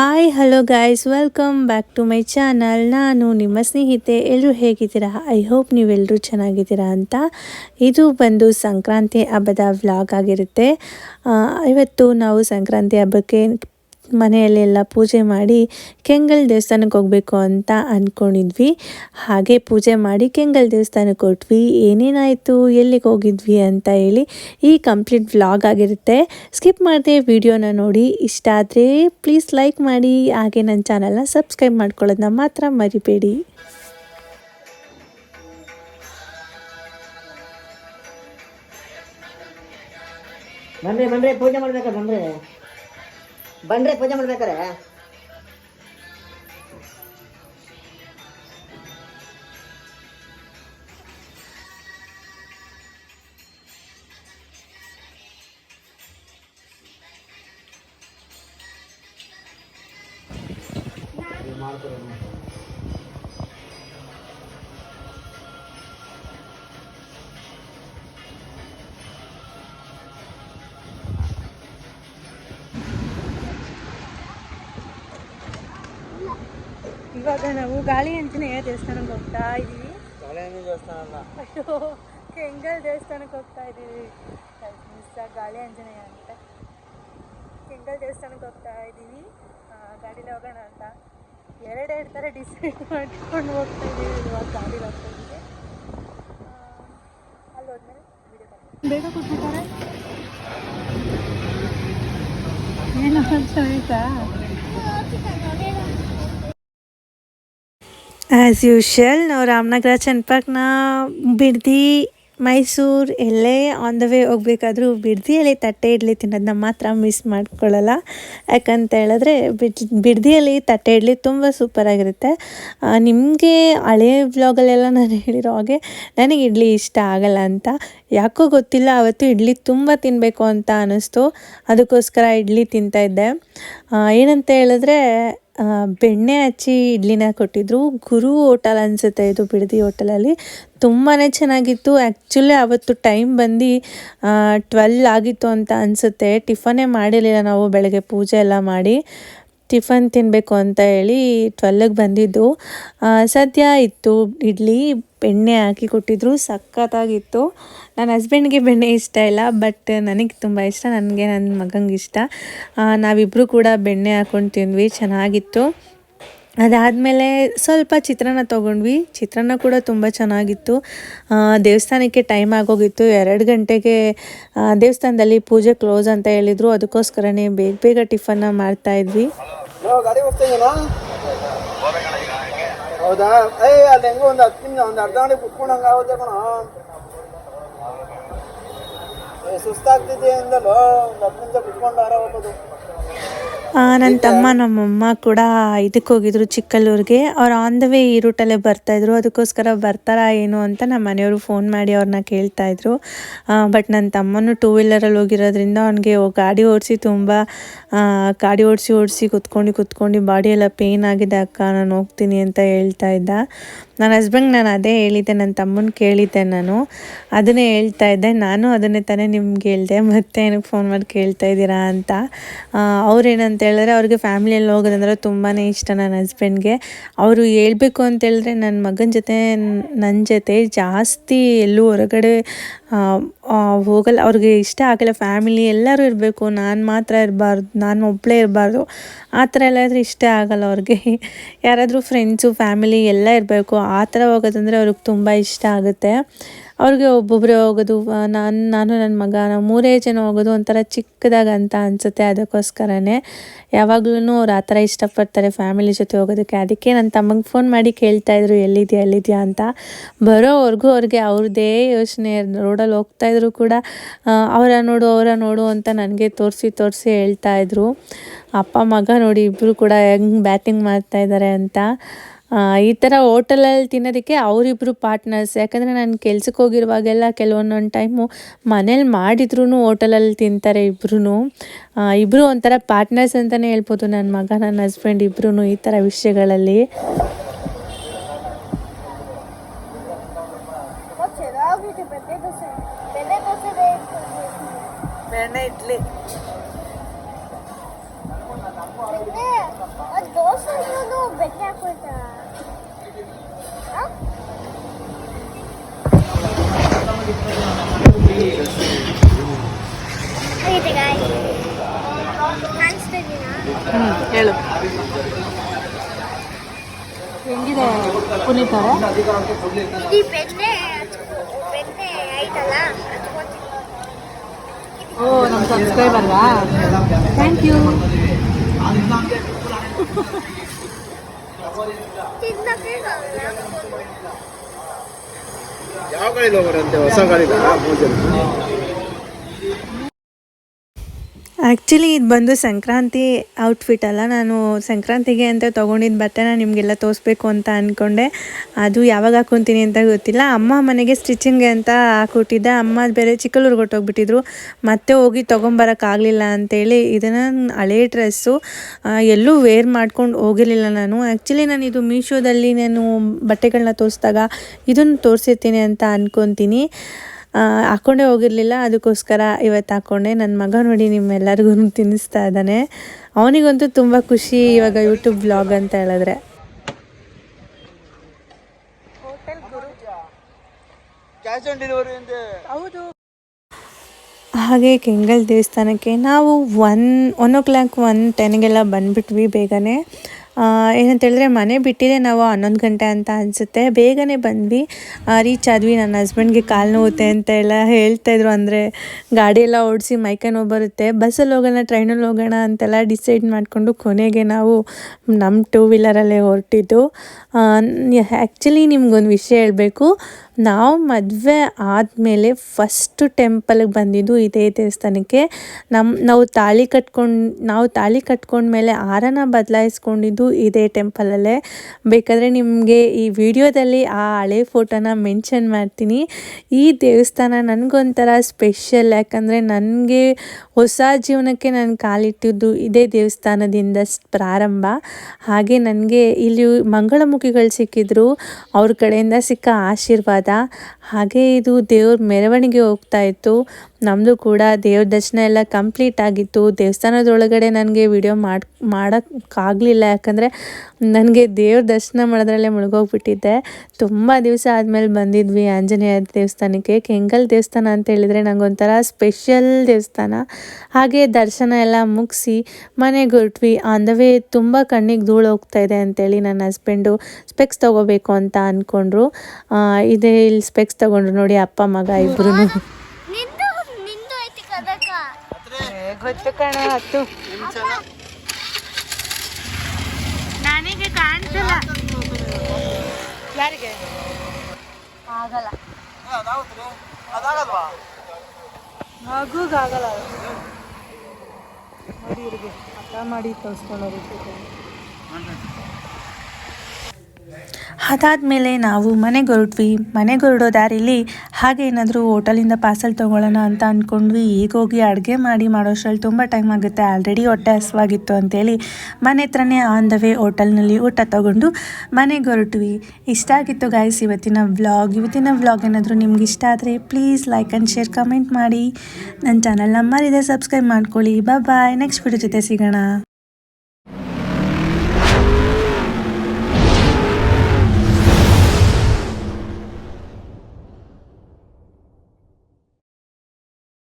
Hi hello guys welcome back to my channel ನಾನು ನಿಮ್ಮ ಸ್ನೇಹಿತೆ. ಎಲ್ಲರೂ ಹೇಗಿದ್ದೀರಾ? ಐ ಹೋಪ್ ನೀವೆಲ್ಲರೂ ಚೆನ್ನಾಗಿದ್ದೀರಾ ಅಂತ. ಇದು ಬಂದು ಸಂಕ್ರಾಂತಿ ಹಬ್ಬದ ವ್ಲಾಗ್ ಆಗಿರುತ್ತೆ. ಇವತ್ತು ನಾವು ಸಂಕ್ರಾಂತಿ ಹಬ್ಬಕ್ಕೆ ಮನೆಯಲ್ಲೆಲ್ಲ ಪೂಜೆ ಮಾಡಿ ಕೆಂಗಲ್ ದೇವಸ್ಥಾನಕ್ಕೆ ಹೋಗಬೇಕು ಅಂತ ಅಂದ್ಕೊಂಡಿದ್ವಿ ಹಾಗೆ ಪೂಜೆ ಮಾಡಿ ಕೆಂಗಲ್ ದೇವಸ್ಥಾನಕ್ಕೆ ಕೊಟ್ವಿ ಏನೇನಾಯಿತು? ಎಲ್ಲಿಗೆ ಹೋಗಿದ್ವಿ ಅಂತ ಹೇಳಿ ಈ ಕಂಪ್ಲೀಟ್ ವ್ಲಾಗ್ ಆಗಿರುತ್ತೆ. ಸ್ಕಿಪ್ ಮಾಡದೆ ವಿಡಿಯೋನ ನೋಡಿ. ಇಷ್ಟ ಆದರೆ ಪ್ಲೀಸ್ ಲೈಕ್ ಮಾಡಿ. ಹಾಗೆ ನನ್ನ ಚಾನಲ್ನ ಸಬ್ಸ್ಕ್ರೈಬ್ ಮಾಡ್ಕೊಳ್ಳೋದನ್ನ ಮಾತ್ರ ಮರಿಬೇಡಿ. ಬಂದ್ರೆ ಬಂದ್ರೆ, ಪೂಜೆ ಮಾಡ್ಬೇಕಾ ಬಂದ್ರೆ? ಬಂದ್ರೆ ಪೂಜೆ ಮಾಡ್ಬೇಕಾರೆ ಇವಾಗ ನಾವು ಗಾಳಿ ಆಂಜನೇಯ ದೇವಸ್ಥಾನಕ್ಕೆ ಹೋಗ್ತಾ ಇದ್ದೀವಿ ಅಯ್ಯೋ ಕೆಂಗಲ್ ದೇವಸ್ಥಾನಕ್ಕೆ ಹೋಗ್ತಾ ಇದ್ದೀವಿ ಮಿಸ್ ಗಾಳಿ ಆಂಜನೇಯ ಅಂತ ಕೆಂಗಲ್ ದೇವಸ್ಥಾನಕ್ಕೆ ಹೋಗ್ತಾ ಇದ್ದೀವಿ ಆ, ಗಾಡೀಲಿ ಹೋಗೋಣ ಅಂತ ಎರಡೆರಡು ಥರ ಡಿಸೈಡ್ ಮಾಡ್ಕೊಂಡು ಹೋಗ್ತಾ ಇದ್ದೀವಿ ಇವಾಗ ಗಾಡೀಲಿ ಹೋಗ್ತಾ ಇದ್ದೀವಿ ಆ, ಅಲ್ಲಿ ಹೋದ್ಮೇಲೆ ವಿಡಿಯೋ ಬೇಗ ಕೊಟ್ಬಿಟ್ಟಾರೆ ಏನು ಅಂತ ಆಯ್ತಾ ಆ್ಯಸ್ ಯೂಶಲ್ ನಾವು ರಾಮನಗರ ಚನ್ನಪಾಕ್ನ ಬಿಡ್ದಿ ಮೈಸೂರು, ಎಲ್ಲೇ ಆನ್ ದ ವೇ ಹೋಗ್ಬೇಕಾದ್ರೂ ಬಿಡ್ದಿಯಲ್ಲಿ ತಟ್ಟೆ ಇಡ್ಲಿ ತಿನ್ನೋದನ್ನ ಮಾತ್ರ ಮಿಸ್ ಮಾಡ್ಕೊಳ್ಳಲ್ಲ. ಯಾಕಂತ ಹೇಳಿದ್ರೆ, ಬಿಡ್, ಬಿಡ್ದಿಯಲ್ಲಿ ತಟ್ಟೆ ಇಡ್ಲಿ ತುಂಬ ಸೂಪರಾಗಿರುತ್ತೆ ನಿಮಗೆ ಹಳೆ ವ್ಲಾಗಲ್ಲೆಲ್ಲ ನಾನು ಹೇಳಿರೋ ಹಾಗೆ ನನಗೆ ಇಡ್ಲಿ ಇಷ್ಟ ಆಗಲ್ಲ ಅಂತ. ಯಾಕೋ ಗೊತ್ತಿಲ್ಲ, ಅವತ್ತು ಇಡ್ಲಿ ತುಂಬ ತಿನ್ನಬೇಕು ಅಂತ ಅನ್ನಿಸ್ತು ಅದಕ್ಕೋಸ್ಕರ ಇಡ್ಲಿ ತಿಂತಾಯಿದ್ದೆ ಏನಂತ ಹೇಳಿದ್ರೆ ಬೆಣ್ಣೆ ಹಚ್ಚಿ ಇಡ್ಲಿನ ಕೊಟ್ಟಿದ್ರು. ಗುರು ಹೋಟೆಲ್ ಅನಿಸುತ್ತೆ ಇದು, ಬಿಡದಿ ಹೋಟೆಲಲ್ಲಿ. ತುಂಬಾ ಚೆನ್ನಾಗಿತ್ತು. ಆ್ಯಕ್ಚುಲಿ ಅವತ್ತು ಟೈಮ್ ಬಂದು ಟ್ವೆಲ್ ಆಗಿತ್ತು ಅಂತ ಅನಿಸುತ್ತೆ. ಟಿಫನೇ ಮಾಡಿರಲಿಲ್ಲ ನಾವು ಬೆಳಗ್ಗೆ ಪೂಜೆ ಎಲ್ಲ ಮಾಡಿ. ಟಿಫನ್ ತಿನ್ನಬೇಕು ಅಂತ ಹೇಳಿ ಟ್ವೆಲ್ಗೆ ಬಂದಿದ್ದು. ಸದ್ಯ ಇತ್ತು. ಇಡ್ಲಿ, ಬೆಣ್ಣೆ ಹಾಕಿ ಕೊಟ್ಟಿದ್ರು. ಸಖತ್ತಾಗಿತ್ತು. ನನ್ನ ಹಸ್ಬೆಂಡ್ಗೆ ಬೆಣ್ಣೆ ಇಷ್ಟ ಇಲ್ಲ ಬಟ್ ನನಗೆ ತುಂಬ ಇಷ್ಟ. ನನಗೆ ನನ್ನ ಮಗಂಗೆ ಇಷ್ಟ. ನಾವಿಬ್ಬರು ಕೂಡ ಬೆಣ್ಣೆ ಹಾಕ್ಕೊಂಡು ತಿಂದ್ವಿ. ಚೆನ್ನಾಗಿತ್ತು. ಅದಾದಮೇಲೆ ಸ್ವಲ್ಪ ಚಿತ್ರಾನ್ನ ತೊಗೊಂಡ್ವಿ. ಚಿತ್ರಾನ್ನ ಕೂಡ ತುಂಬ ಚೆನ್ನಾಗಿತ್ತು. ದೇವಸ್ಥಾನಕ್ಕೆ ಟೈಮ್ ಆಗೋಗಿತ್ತು. ಎರಡು ಗಂಟೆಗೆ ದೇವಸ್ಥಾನದಲ್ಲಿ ಪೂಜೆ ಕ್ಲೋಸ್ ಅಂತ ಹೇಳಿದರು. ಅದಕ್ಕೋಸ್ಕರನೇ ಬೇಗ ಬೇಗ ಟಿಫನ್ನ ಮಾಡ್ತಾಯಿದ್ವಿ ಹೌದಾ? ಅಲ್ಲಿ ಹೆಂಗೋ ಒಂದು ಹತ್ತು ನಿಮಿಷ, ಒಂದು ಅರ್ಧ ಗಂಟೆ ಸುಸ್ತಾಗ್ತಿದೆ ಅಂದಲ್ಲೋ? ಒಂದು ಹತ್ತು ನಿಮಿಷ ನನ್ನ ತಮ್ಮ ನಮ್ಮಮ್ಮ ಕೂಡ ಇದಕ್ಕೆ ಹೋಗಿದ್ರು ಚಿಕ್ಕಲ್ಲೂರಿಗೆ. ಅವ್ರು ಆನ್ ದ ವೇ ಈ ರೂಟಲ್ಲೇ ಬರ್ತಾಯಿದ್ರು ಅದಕ್ಕೋಸ್ಕರ ಬರ್ತಾರಾ ಏನು ಅಂತ ನಮ್ಮ ಮನೆಯವರು ಫೋನ್ ಮಾಡಿ ಅವ್ರನ್ನ ಕೇಳ್ತಾಯಿದ್ರು ಬಟ್ ನನ್ನ ತಮ್ಮನೂ ಟೂ ವೀಲರಲ್ಲಿ ಹೋಗಿರೋದ್ರಿಂದ ಅವನಿಗೆ ಗಾಡಿ ಓಡಿಸಿ ತುಂಬ ಗಾಡಿ ಓಡಿಸಿ ಓಡಿಸಿ ಕುತ್ಕೊಂಡು ಕುತ್ಕೊಂಡು ಬಾಡಿ ಎಲ್ಲ ಪೇಯ್ನ್ ಆಗಿದೆ ಅಕ್ಕ, ನಾನು ಹೋಗ್ತೀನಿ ಅಂತ ಹೇಳ್ತಾ ಇದ್ದ. ನನ್ನ ಹಸ್ಬೆಂಡ್ ನಾನು ಅದೇ ಹೇಳಿದ್ದೆ ನನ್ನ ತಮ್ಮನ ಕೇಳಿದ್ದೆ ನಾನು. ಅದನ್ನೇ ಹೇಳ್ತಾ ಇದ್ದೆ. ನಾನು ಅದನ್ನೇ ತಾನೇ ನಿಮ್ಗೆ ಹೇಳಿದೆ. ಮತ್ತೆ ಏನಕ್ಕೆ ಫೋನ್ ಮಾಡಿ ಕೇಳ್ತಾ ಇದ್ದೀರಾ ಅಂತ. ಅವ್ರೇನಂತ ಹೇಳಿದ್ರೆ ಅವ್ರಿಗೆ ಫ್ಯಾಮಿಲಿಯಲ್ಲಿ ಹೋಗೋದಂದ್ರೆ ತುಂಬಾ ಇಷ್ಟ ನನ್ನ ಹಸ್ಬೆಂಡ್ಗೆ. ಅವರು ಹೇಳಬೇಕು ಅಂತ ಹೇಳಿದ್ರೆ ನನ್ನ ಮಗನ ಜೊತೆ ನನ್ನ ಜೊತೆ ಜಾಸ್ತಿ ಎಲ್ಲೂ ಹೊರಗಡೆ ಹೋಗಲ್ಲ, ಅವ್ರಿಗೆ ಇಷ್ಟ ಆಗಲ್ಲ ಫ್ಯಾಮಿಲಿ ಎಲ್ಲರೂ ಇರಬೇಕು, ನಾನು ಮಾತ್ರ ಇರಬಾರ್ದು, ನಾನು ಒಬ್ಬಳೇ ಇರಬಾರ್ದು, ಆ ಥರ ಎಲ್ಲ ಇಷ್ಟ ಆಗಲ್ಲ ಅವ್ರಿಗೆ. ಯಾರಾದರೂ ಫ್ರೆಂಡ್ಸು ಫ್ಯಾಮಿಲಿ ಎಲ್ಲ ಇರಬೇಕು, ಆ ಥರ ಹೋಗೋದಂದರೆ ಅವ್ರಿಗೆ ತುಂಬ ಇಷ್ಟ ಆಗುತ್ತೆ. ಅವ್ರಿಗೆ ಒಬ್ಬೊಬ್ಬರೇ ಹೋಗೋದು ನಾನು ನಾನು ನನ್ನ ಮಗ, ನಾವು ಮೂರೇ ಜನ ಹೋಗೋದು ಒಂಥರ ಚಿಕ್ಕದಾಗ ಅಂತ ಅನಿಸುತ್ತೆ ಅದಕ್ಕೋಸ್ಕರನೇ. ಯಾವಾಗ್ಲೂ ಅವ್ರು ಆ ಥರ ಇಷ್ಟಪಡ್ತಾರೆ ಫ್ಯಾಮಿಲಿ ಜೊತೆ ಹೋಗೋದಕ್ಕೆ. ಅದಕ್ಕೆ ನನ್ನ ತಮ್ಮಂಗೆ ಫೋನ್ ಮಾಡಿ ಕೇಳ್ತಾಯಿದ್ರು ಎಲ್ಲಿದೆಯಾ ಎಲ್ಲಿದೆಯಾ ಅಂತ. ಬರೋವರೆಗೂ ಅವ್ರಿಗೆ ಅವ್ರದ್ದೇ ಯೋಚನೆ ರೋಡಲ್ಲಿ ಹೋಗ್ತಾಯಿದ್ರು ಕೂಡ ಅವರ ನೋಡು ಅವರ ನೋಡು ಅಂತ ನನಗೆ ತೋರಿಸಿ ತೋರಿಸಿ ಹೇಳ್ತಾಯಿದ್ರು ಅಪ್ಪ, ಮಗ ನೋಡಿ ಇಬ್ಬರು ಕೂಡ ಹೆಂಗೆ ಬ್ಯಾಟಿಂಗ್ ಮಾಡ್ತಾ ಇದ್ದಾರೆ ಅಂತ. ಈ ಥರ ಹೋಟೆಲಲ್ಲಿ ತಿನ್ನೋದಕ್ಕೆ ಅವರಿಬ್ಬರು ಪಾರ್ಟ್ನರ್ಸ್ ಯಾಕಂದರೆ ನಾನು ಕೆಲ್ಸಕ್ಕೆ ಹೋಗಿರುವಾಗೆಲ್ಲ ಕೆಲವೊಂದೊಂದು ಟೈಮು ಮನೇಲಿ ಮಾಡಿದ್ರು ಹೋಟೆಲಲ್ಲಿ ತಿಂತಾರೆ ಇಬ್ಬರೂ ಇಬ್ಬರು ಒಂಥರ ಪಾರ್ಟ್ನರ್ಸ್ ಅಂತಲೇ ಹೇಳ್ಬೋದು ನನ್ನ ಮಗ ನನ್ನ ಹಸ್ಬೆಂಡ್ ಇಬ್ಬರೂ ಈ ಥರ ವಿಷಯಗಳಲ್ಲಿ. ಇದೀನಾ? ಹೇಳು. ಹೆಂಗಿದೆ ಪುನೀತ್ ಅವರೇ? ಇದು ಬೆಣ್ಣೆ ಬೆಣ್ಣೆ ಆಯ್ತಲ್ಲ ಓ ನಮ್ಮ ಸಬ್ಸ್ಕ್ರೈಬರ್ಗಾ ಥ್ಯಾಂಕ್ ಯು. ಯಾವ ಗಾಡಿಲಿ ಹೋಗೋರಂತೆ? ಹೊಸ ಗಾಡಿನ ಪೂಜೆ ಆ್ಯಕ್ಚುಲಿ ಇದು ಬಂದು ಸಂಕ್ರಾಂತಿ ಔಟ್ಫಿಟ್ ಅಲ್ಲ. ನಾನು ಸಂಕ್ರಾಂತಿಗೆ ಅಂತ ತೊಗೊಂಡಿದ್ದು ನಾನು ನಿಮಗೆಲ್ಲ ತೋರಿಸ್ಬೇಕು ಅಂತ ಅಂದ್ಕೊಂಡೆ ಅದು ಯಾವಾಗ ಹಾಕೊತೀನಿ ಅಂತ ಗೊತ್ತಿಲ್ಲ. ಅಮ್ಮ ಮನೆಗೆ ಸ್ಟಿಚಿಂಗ್ಗೆ ಅಂತ ಹಾಕೊಟ್ಟಿದ್ದೆ. ಅಮ್ಮ ಬೇರೆ ಚಿಕ್ಕಲೂರಿಗೆ ಹೊಟ್ಟೋಗ್ಬಿಟ್ಟಿದ್ರು ಮತ್ತೆ ಹೋಗಿ ತೊಗೊಂಬರೋಕ್ಕಾಗಲಿಲ್ಲ ಅಂತೇಳಿ ಇದನ್ನು ಹಳೆ ಡ್ರೆಸ್ಸು ಎಲ್ಲೂ ವೇರ್ ಮಾಡ್ಕೊಂಡು ಹೋಗಿರಲಿಲ್ಲ ನಾನು. ಆ್ಯಕ್ಚುಲಿ ನಾನು ಇದು ಮೀಶೋದಲ್ಲಿ ನಾನು ಬಟ್ಟೆಗಳನ್ನ ತೋರಿಸಿದಾಗ ಇದನ್ನು ತೋರಿಸಿರ್ತೀನಿ ಅಂತ ಅಂದ್ಕೊತೀನಿ ಹಾಕ್ಕೊಂಡೇ ಹೋಗಿರಲಿಲ್ಲ. ಅದಕ್ಕೋಸ್ಕರ ಇವತ್ತು ಹಾಕ್ಕೊಂಡೆ ನನ್ನ ಮಗ ನೋಡಿ ನಿಮ್ಮೆಲ್ಲರಿಗೂ ತಿನ್ನಿಸ್ತಾ ಇದ್ದಾನೆ. ಅವನಿಗಂತೂ ತುಂಬ ಖುಷಿ ಇವಾಗ ಯೂಟ್ಯೂಬ್ ಬ್ಲಾಗ್ ಅಂತ ಹೇಳಿದ್ರೆ. ಹಾಗೆ ಕೆಂಗಲ್ ದೇವಸ್ಥಾನಕ್ಕೆ ನಾವು one one o'clock one ಟೆನ್ಗೆಲ್ಲ ಬಂದುಬಿಟ್ವಿ ಬೇಗನೆ. ಏನಂತ ಹೇಳಿದ್ರೆ ಮನೆ ಬಿಟ್ಟಿದೆ ನಾವು ಹನ್ನೊಂದು ಗಂಟೆ ಅಂತ ಅನಿಸುತ್ತೆ. ಬೇಗನೆ ಬಂದ್ವಿ. ರೀಚ್ ಆದ್ವಿ. ನನ್ನ ಹಸ್ಬೆಂಡ್ಗೆ ಕಾಲು ನೋವುತ್ತೆ ಅಂತ ಎಲ್ಲ ಹೇಳ್ತಾಯಿದ್ರು ಅಂದರೆ ಎಲ್ಲ ಓಡಿಸಿ ಮೈಕೈ ನೋವು ಬರುತ್ತೆ. ಬಸ್ಸಲ್ಲಿ ಹೋಗೋಣ, ಟ್ರೈನಲ್ಲಿ ಹೋಗೋಣ ಅಂತೆಲ್ಲ ಡಿಸೈಡ್ ಮಾಡಿಕೊಂಡು ಕೊನೆಗೆ ನಾವು ನಮ್ಮ ಟೂ ವೀಲರಲ್ಲೇ ಹೊರಟಿದ್ದು. ಆ್ಯಕ್ಚುಲಿ ನಿಮ್ಗೊಂದು ವಿಷಯ ಹೇಳಬೇಕು. ನಾವು ಮದುವೆ ಆದಮೇಲೆ ಫಸ್ಟು ಟೆಂಪಲ್ಗೆ ಬಂದಿದ್ದು ಇದೇ ದೇವಸ್ಥಾನಕ್ಕೆ. ನಮ್ಮ ನಾವು ತಾಳಿ ಕಟ್ಕೊಂಡು, ನಾವು ತಾಳಿ ಕಟ್ಕೊಂಡ್ಮೇಲೆ ಹಾರನ ಬದಲಾಯಿಸ್ಕೊಂಡಿದ್ದು ಇದೇ ಟೆಂಪಲಲ್ಲೇ ಬೇಕಾದರೆ ನಿಮಗೆ ಈ ವಿಡಿಯೋದಲ್ಲಿ ಆ ಹಳೆ ಫೋಟೋನ ಮೆನ್ಷನ್ ಮಾಡ್ತೀನಿ. ಈ ದೇವಸ್ಥಾನ ನನಗೊಂಥರ ಸ್ಪೆಷಲ್ ಯಾಕಂದರೆ ನನಗೆ ಹೊಸ ಜೀವನಕ್ಕೆ ನಾನು ಕಾಲಿಟ್ಟಿದ್ದು ಇದೇ ದೇವಸ್ಥಾನದಿಂದ ಪ್ರಾರಂಭ. ಹಾಗೆ ನನಗೆ ಇಲ್ಲಿ ಮಂಗಳಮುಖಿಗಳು ಸಿಕ್ಕಿದ್ರು, ಅವ್ರ ಕಡೆಯಿಂದ ಸಿಕ್ಕ ಆಶೀರ್ವಾದ. ಹಾಗೆ ಇದು ದೇವ್ರ ಮೆರವಣಿಗೆ ಹೋಗ್ತಾ ಇತ್ತು. ನಮ್ಮದು ಕೂಡ ದೇವ್ರ ದರ್ಶನ ಎಲ್ಲ ಕಂಪ್ಲೀಟ್ ಆಗಿತ್ತು. ದೇವಸ್ಥಾನದೊಳಗಡೆ ನನಗೆ ವಿಡಿಯೋ ಮಾಡಿ, ಮಾಡೋಕ್ಕಾಗಲಿಲ್ಲ. ಯಾಕಂದರೆ ನನಗೆ ದೇವ್ರ ದರ್ಶನ ಮಾಡೋದ್ರಲ್ಲೇ ಮುಳುಗೋಗ್ಬಿಟ್ಟಿದ್ದೆ. ತುಂಬ ದಿವಸ ಆದಮೇಲೆ ಬಂದಿದ್ವಿ ಆಂಜನೇಯ ದೇವಸ್ಥಾನಕ್ಕೆ. ಕೆಂಗಲ್ ದೇವಸ್ಥಾನ ಅಂತ ಹೇಳಿದರೆ ನನಗೊಂಥರ ಸ್ಪೆಷಲ್ ದೇವಸ್ಥಾನ. ಹಾಗೆ ದರ್ಶನ ಎಲ್ಲ ಮುಗಿಸಿ ಮನೆಗೆ ಹೊರಟ್ವಿ ಆನ್ ದ ವೇ ತುಂಬ ಕಣ್ಣಿಗೆ ಧೂಳು ಹೋಗ್ತಾ ಇದೆ ಅಂತೇಳಿ ನನ್ನ ಹಸ್ಬೆಂಡು ಸ್ಪೆಕ್ಸ್ ತೊಗೋಬೇಕು ಅಂತ ಅಂದ್ಕೊಂಡ್ರು ಇದೇ ಇಲ್ಲಿ ಸ್ಪೆಕ್ಸ್ ತೊಗೊಂಡ್ರು ನೋಡಿ ಅಪ್ಪ, ಮಗ ಇಬ್ಬರು ಗೊತ್ತು ಕಣ ಹತ್ತು ನನಗೆ ಕಾಣಿಸಲ್ಲ. ಯಾರಿಗೆ? ಆಗಲ್ಲ. ಮಗುಗಾಗಲ್ಲ ನೋಡಿ ಇವ್ರಿಗೆ ಹಠ ಮಾಡಿ ತೋರಿಸ್ಕೊಂಡವ್ರು ಅದಾದಮೇಲೆ ನಾವು ಮನೆಗೆ ಹೊರಟ್ವಿ ಮನೆಗೆ ಹೊರಡೋ ದಾರಿಲಿ ಹಾಗೆ ಏನಾದರೂ ಹೋಟೆಲಿಂದ ಪಾರ್ಸೆಲ್ ತೊಗೊಳ್ಳೋಣ ಅಂತ ಅಂದ್ಕೊಂಡ್ವಿ ಈಗ ಹೋಗಿ ಅಡುಗೆ ಮಾಡಿ ಮಾಡೋಷ್ಟ್ರಲ್ಲಿ ತುಂಬ ಟೈಮ್ ಆಗುತ್ತೆ. ಆಲ್ರೆಡಿ ಹೊಟ್ಟೆ ಹಸುವಾಗಿತ್ತು ಅಂತೇಳಿ ಮನೆ ಹತ್ರನೇ ಆನ್ ದ ವೇ ಹೋಟೆಲ್ನಲ್ಲಿ ಊಟ ತೊಗೊಂಡು ಮನೆಗೆ ಹೊರಟ್ವಿ ಇಷ್ಟ ಆಗಿತ್ತು ಗಾಯ್ಸ್ ಇವತ್ತಿನ ವ್ಲಾಗ್ ಇವತ್ತಿನ ವ್ಲಾಗ್ ಏನಾದರೂ ನಿಮ್ಗೆ ಇಷ್ಟ ಆದರೆ please like and share comment ಮಾಡಿ. ನನ್ನ ಚಾನಲ್ ನಂಬರ್ ಇದೆ ಸಬ್ಸ್ಕ್ರೈಬ್ ಮಾಡ್ಕೊಳ್ಳಿ. ಬಾಯ್ ನೆಕ್ಸ್ಟ್ ವಿಡಿಯೋ ಜೊತೆ ಸಿಗೋಣ.